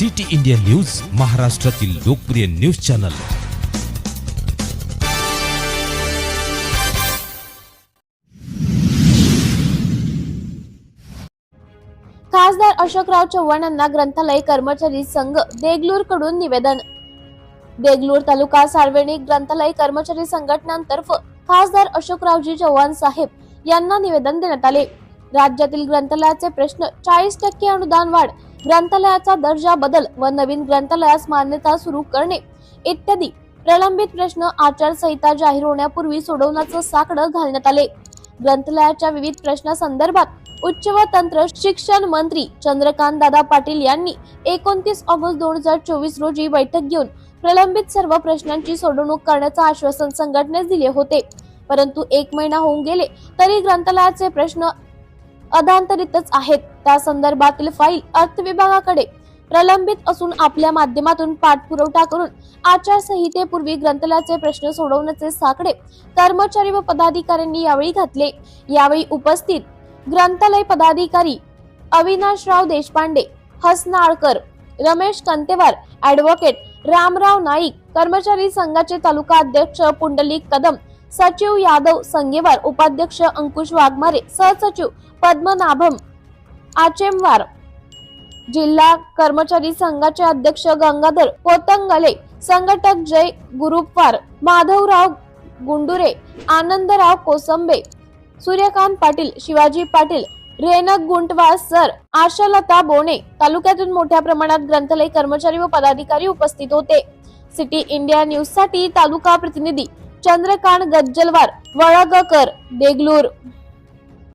City India news महाराष्ट्रातील लोकप्रिय news channel. खासदार अशोकराव चव्हाण यांना ग्रंथालय कर्मचारी संघ देगलूरकडून निवेदन. देगलूर तालुका सार्वजनिक ग्रंथालय कर्मचारी संघटनांतर्फे खासदार अशोकरावजी चव्हाण साहेब यांना निवेदन देण्यात आले. राज्यातील ग्रंथालयाचे प्रश्न चाळीस टक्के अनुदान वाढ ग्रंथालयाचा दर्जा बदल व नवीन ग्रंथालयास मान्यता सुरू करणे इत्यादी प्रलंबित प्रश्न आचारसंहिता जाहीर होण्यापूर्वी सोडवण्याचं साकडं घालण्यात आले. ग्रंथालयाच्या विविध प्रश्नासंदर्भात उच्च व तंत्र शिक्षण मंत्री चंद्रकांत दादा पाटील यांनी एकोणतीस ऑगस्ट दोन हजार चोवीस रोजी बैठक घेऊन प्रलंबित सर्व प्रश्नांची सोडवणूक करण्याचं आश्वासन संघटनेस दिले होते. परंतु एक महिना होऊन गेले तरी ग्रंथालयाचे प्रश्न अधांतरितच आहेत. त्या संदर्भातील फाईल अर्थ विभागाकडे प्रलंबित असून आपल्या माध्यमातून पाठपुरवठा करून आचारसंहितेपूर्वी ग्रंथालयाचे प्रश्न सोडवण्याचे साकडे कर्मचारी व पदाधिकाऱ्यांनी यावेळी घातले. यावेळी उपस्थित ग्रंथालय पदाधिकारी अविनाशराव देशपांडे हसनाळकर रमेश कंतेवार ऍडव्होकेट रामराव नाईक कर्मचारी संघाचे तालुका अध्यक्ष पुंडलिक कदम सचिव यादव संगेवार उपाध्यक्ष अंकुश वाघमारे सहसचिव पद्मनाभम आचेमवार जिल्हा कर्मचारी संघाचे अध्यक्ष गंगाधर पोतंगले संघटक जय गुरुपवार माधवराव गुंडुरे आनंदराव कोसंबे सूर्यकांत पाटील शिवाजी पाटील रेनक गुंटवार सर आशालता बोणे तालुक्यातून मोठ्या प्रमाणात ग्रंथालय कर्मचारी व पदाधिकारी उपस्थित होते. सिटी इंडिया न्यूजसाठी तालुका प्रतिनिधी चंद्रकांत गज्जलवार वळगकर देगलूर